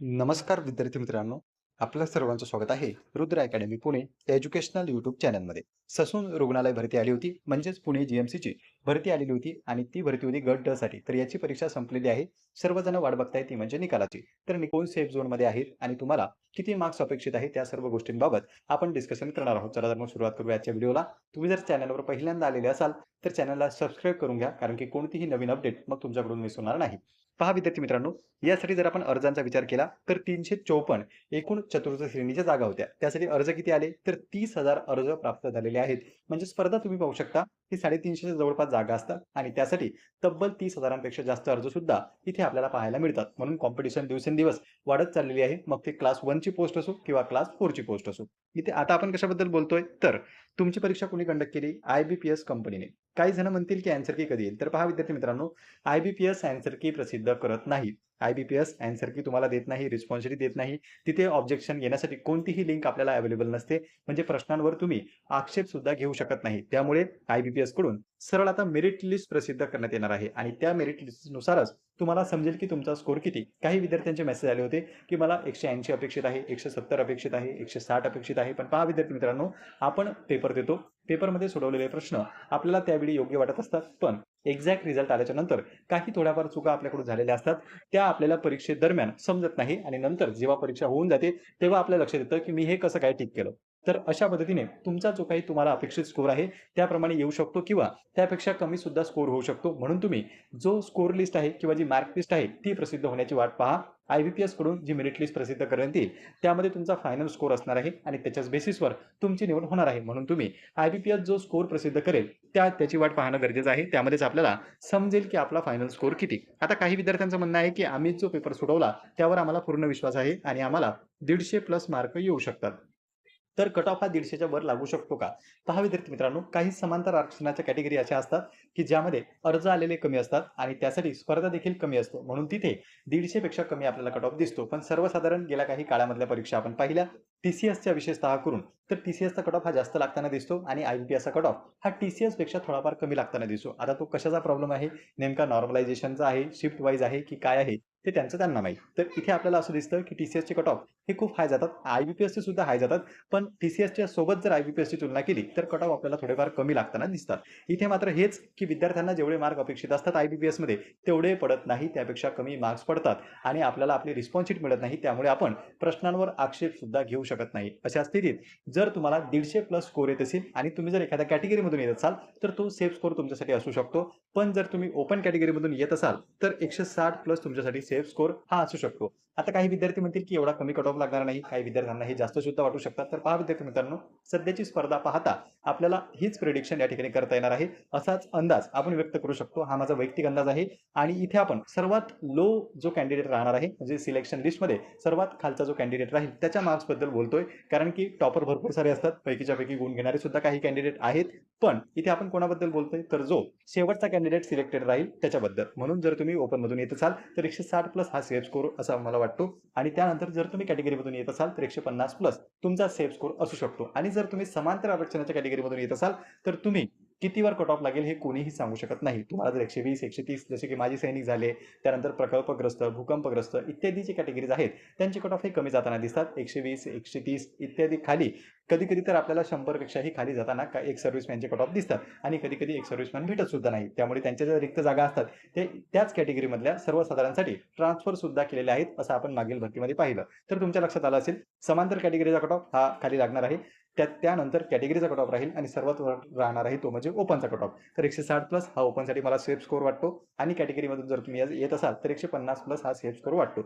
नमस्कार विद्यार्थी मित्रांनो. आपल्या सर्वांचं स्वागत आहे Rudra Academy Pune educational YouTube चॅनलमध्ये ससून रुग्णालय भरती आली होती म्हणजेच पुणे जीएमसीची भरती आलेली होती आणि ती भरती होती गट ड साठी. तर याची परीक्षा संपलेली आहे. सर्वजण वाट बघताय ती म्हणजे निकालाची. तर निकोन सेफ झोनमध्ये आहेत आणि तुम्हाला किती मार्क्स अपेक्षित आहे त्या सर्व गोष्टींबाबत आपण डिस्कशन करणार आहोत. चला तर मग सुरुवात करूया आजच्या व्हिडिओला. तुम्ही जर चॅनलवर पहिल्यांदा आलेले असाल तर चॅनलला सबस्क्राईब करून घ्या कारण की कोणतीही नवीन अपडेट मग तुमच्याकडून मिस होणार नाही. पहा विद्यार्थी मित्रांनो यासाठी जर आपण अर्जांचा विचार केला तर तीनशे चौपन्न एकूण चतुर्थ श्रेणीच्या जागा होत्या. त्यासाठी अर्ज किती आले? तर तीस हजार अर्ज प्राप्त झालेले आहेत. म्हणजे स्पर्धा तुम्ही पाहू शकता. ही साडेतीनशेच्या जवळपास जागा असतात आणि त्यासाठी तब्बल तीस हजारांपेक्षा जास्त अर्ज सुद्धा इथे आपल्याला पाहायला मिळतात. म्हणून कॉम्पिटिशन दिवसेंदिवस वाढत चाललेली आहे. मग ते क्लास वनची पोस्ट असो किंवा क्लास फोरची पोस्ट असो. इथे आता आपण कशाबद्दल बोलतोय? तर तुमची परीक्षा कोणी कंडक्ट केली? आय बी पी एस कंपनीने काही जण म्हणतील की अँसर की कधी येईल? तर पहा विद्यार्थी मित्रांनो I B P S answer की प्रसिद्ध करत नाही. I B P S answer की तुम्हाला देत नाही रिस्पॉन्सिटी देत नाही. तिथे ऑब्जेक्शन घेण्यासाठी कोणतीही लिंक आपल्याला अवेलेबल नसते. म्हणजे प्रश्नांवर तुम्ही आक्षेप सुद्धा घेऊ शकत नाही. त्यामुळे आय बी पी एसकडून सरळ आता मेरिट लिस्ट प्रसिद्ध करण्यात येणार आहे. आणि त्या मेरिट लिस्टनुसारच तुम्हाला समजेल की तुमचा स्कोर किती. काही विद्यार्थ्यांचे मेसेज आले होते की मला एकशे ऐंशी अपेक्षित आहे एकशे सत्तर अपेक्षित आहे एकशे साठ अपेक्षित आहे. पण पहा विद्यार्थी मित्रांनो आपण पेपर देतो. पेपरमध्ये सोडवलेले प्रश्न आपल्याला त्यावेळी योग्य वाटत असतात. पण एक्झॅक्ट रिझल्ट आल्याच्यानंतर काही थोड्याफार चुका आपल्याकडून झालेल्या असतात. त्या आपल्याला परीक्षेदरम्यान समजत नाही आणि नंतर जेव्हा परीक्षा होऊन जाते तेव्हा आपल्या लक्षात येतं की मी हे कसं काय ठीक केलं. तर अशा पद्धतीने तुमचा जो काही तुम्हाला अपेक्षित स्कोर आहे त्याप्रमाणे येऊ शकतो किंवा त्यापेक्षा कमी सुद्धा स्कोर होऊ शकतो. म्हणून तुम्ही जो स्कोर लिस्ट आहे किंवा जी मार्क लिस्ट आहे ती प्रसिद्ध होण्याची वाट पहा. आय बी पी एसकडून जी मेरिट लिस्ट प्रसिद्ध करण्यात येईल त्यामध्ये तुमचा फायनल स्कोर असणार आहे आणि त्याच्याच बेसिसवर तुमची निवड होणार आहे. म्हणून तुम्ही आय बी पी एस जो स्कोर प्रसिद्ध करेल त्या त्याची वाट पाहणं गरजेचं आहे. त्यामध्येच आपल्याला समजेल की आपला फायनल स्कोर किती. आता काही विद्यार्थ्यांचं म्हणणं आहे की आम्ही जो पेपर सोडवला त्यावर आम्हाला पूर्ण विश्वास आहे आणि आम्हाला दीडशे प्लस मार्क येऊ शकतात. तर कट ऑफ हा दीडशेच्या वर लागू शकतो का? पहा विद्यार्थी मित्रांनो काही समांतर आरक्षणाच्या कॅटेगरी अशा असतात की ज्यामध्ये अर्ज आलेले कमी असतात आणि त्यासाठी स्पर्धा देखील कमी असतो. म्हणून तिथे दीडशे पेक्षा कमी आपल्याला कट ऑफ दिसतो. पण सर्वसाधारण गेल्या काही काळामधल्या परीक्षा आपण पाहिल्या टी सी एसच्या विशेषतः करून तर टी सी एसचा कट ऑफ हा जास्त लागताना दिसतो आणि आय पी एसचा कट ऑफ हा टी सी एसपेक्षा थोडाफार कमी लागताना दिसतो. आता तो कशाचा प्रॉब्लेम आहे? नेमका नॉर्मलायझेशनचा आहे? शिफ्ट वाईज आहे की काय आहे? ते त्यांचं त्यांना माहीत. तर इथे आपल्याला असं दिसतं की टीसीएसचे कट ऑफ हे खूप हाय जातात. आय सुद्धा हाय जातात. पण टीसीएसच्या सोबत जर आय तुलना केली तर कट ऑफ आपल्याला थोडेफार कमी लागताना दिसतात. इथे मात्र हेच की विद्यार्थ्यांना जेवढे मार्क अपेक्षित असतात आय बी पी तेवढे पडत नाही त्यापेक्षा कमी मार्क्स पडतात. आणि आपल्याला आपली रिस्पॉन्स मिळत नाही त्यामुळे आपण प्रश्नांवर आक्षेप सुद्धा घेऊ शकत नाही. अशा स्थितीत जर तुम्हाला दीडशे प्लस स्कोर येत असेल आणि तुम्ही जर एखाद्या कॅटेगरीमधून येत असाल तर तो सेफ स्कोर तुमच्यासाठी असू शकतो. पण जर तुम्ही ओपन कॅटेगरीमधून येत असाल तर एकशे साठ प्लस तुमच्यासाठी सेफ स्कोर हा असू शकतो. आता काही विद्यार्थी म्हणतील की एवढा कमी कट ऑफ लागणार नाही काही विद्यार्थ्यांना हे जास्त सुद्धा वाटू शकतात. तर पहा विद्यार्थी मित्रांनो सध्याची स्पर्धा पाहता आपल्याला हीच प्रिडिक्शन या ठिकाणी करता येणार आहे. असाच अंदाज आपण व्यक्त करू शकतो. हा माझा वैयक्तिक अंदाज आहे. आणि इथे आपण सर्वात लो जो कॅन्डिडेट राहणार आहे म्हणजे सिलेक्शन लिस्टमध्ये सर्वात खालचा जो कॅन्डिडेट राहील त्याच्या मार्क्सबद्दल बोलतोय. कारण की टॉपर भरपूर सारे असतात. पैकीच्या पैकी गुण घेणारे सुद्धा काही कॅन्डिडेट आहेत. पण इथे आपण कोणाबद्दल बोलतोय? तर जो शेवटचा कॅन्डिडेट सिलेक्टेड राहील त्याच्याबद्दल. म्हणून जर तुम्ही ओपनमधून येत असाल तर एकशे साठ प्लस हा सेफ स्कोर असा मला वाटतो. आणि त्यानंतर जर तुम्ही कॅटेगरीमधून येत असाल तर एकशे पन्नास प्लस तुमचा सेफ स्कोर असू शकतो. आणि जर तुम्ही समांतर आरक्षणाच्या कॅटेगरीमधून येत असाल तर तुम्ही कितीवर कट ऑफ लागेल हे कोणीही सांगू शकत नाही. तुम्हाला जर एकशे वीस एकशे तीस जसे की माजी सैनिक झाले त्यानंतर प्रकल्पग्रस्त भूकंपग्रस्त इत्यादी जे कॅटेगरीज आहेत त्यांचे कट ऑफ हे कमी जाताना दिसतात. एकशे वीस एकशे तीस इत्यादी खाली. कधी कधी तर आपल्याला शंभरपेक्षाही खाली जाताना का एक सर्व्हिसमॅनचे कट ऑफ दिसतात आणि कधी कधी एक सर्व्हिसमॅन भेटत सुद्धा नाही. त्यामुळे त्यांच्या ज्या रिक्त जागा असतात ते त्याच कॅटेगरीमधल्या सर्वसाधारणसाठी ट्रान्सफर सुद्धा केलेले आहेत असं आपण मागील भरतीमध्ये पाहिलं. तर तुमच्या लक्षात आलं असेल समांतर कॅटेगरीचा कट ऑफ हा खाली लागणार आहे. त्या त्यानंतर कॅटेगरीचा कट ऑफ राहील आणि सर्वात राहणार आहे तो म्हणजे ओपनचा कट ऑफ तर एकशे साठ प्लस हा ओपनसाठी मला सेफ स्कोर वाटतो. आणि कॅटेगरीमधून जर तुम्ही येत असाल तर एकशे पन्नास प्लस हा सेफ स्कोर वाटतो.